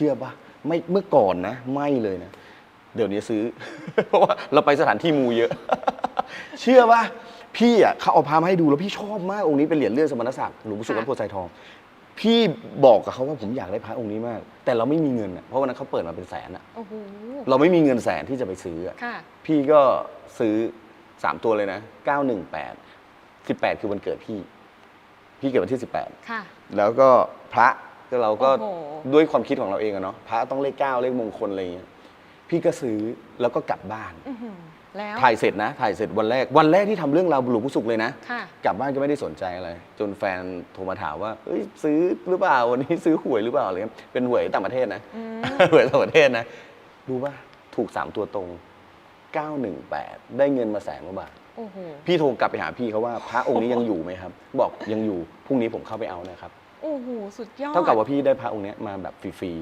ชื่อปะไม่เมื่อก่อนนะ ไม่เลยนะ เดี๋ยวนี้ซื้อ เพราะว่าเราไปสถานที่มูเยอะ เชื่อปะพี่อะเขาเอาพามาให้ดูแล้วพี่ชอบมากองค์นี้เป็นเหรียญเลื่อนสมณศักดิ์หลวงปู่สุขวัดโพธิ์ไซทอง พี่บอกกับเขาว่าผมอยากได้พระองค์นี้มาก แต่เราไม่มีเงินอะเพราะวันนั้นเขาเปิดมาเป็นแสนอะโอ้โหเราไม่มีเงินแสนที่จะไปซื้ออะค่ะ พี่ก็ซื้อสามตัวเลยนะ918 18คือวันเกิดพี่ พี่เกิดวันที่ค่ะ18แล้วก็พระ ก็เราก็โอ้โห ด้วยความคิดของเราเองอะเนาะพระต้องเลขเก้าเลขมงคลอะไรอย่างเงี้ยพี่ก็ซื้อแล้วก็กลับบ้าน อื้อหือแล้วถ่ายเสร็จนะ ถ่ายเสร็จวันแรกวันแรกที่ทำเรื่องราวบุรุษผู้สุขเลยนะ ค่ะกลับบ้านก็ไม่ได้สนใจอะไร จนแฟนโทรมาถามว่าเอ้ยซื้อหรือเปล่าวันนี้ซื้อหวยหรือเปล่าอะไรเงี้ยเป็นหวยต่างประเทศนะ อืม หวยต่างประเทศนะรู้ป่ะถูกสามตัวตรง 918 ได้เงินมาแสนกว่าบาท โอ้โหพี่โทรกลับไปหาพี่เขาว่าพระองค์นี้ยังอยู่ไหมครับ บอกยังอยู่พรุ่งนี้ผมเข้าไปเอานะครับ โอ้โหสุดยอด เท่ากับว่าพี่ได้พระองค์เนี้ยมาแบบฟรี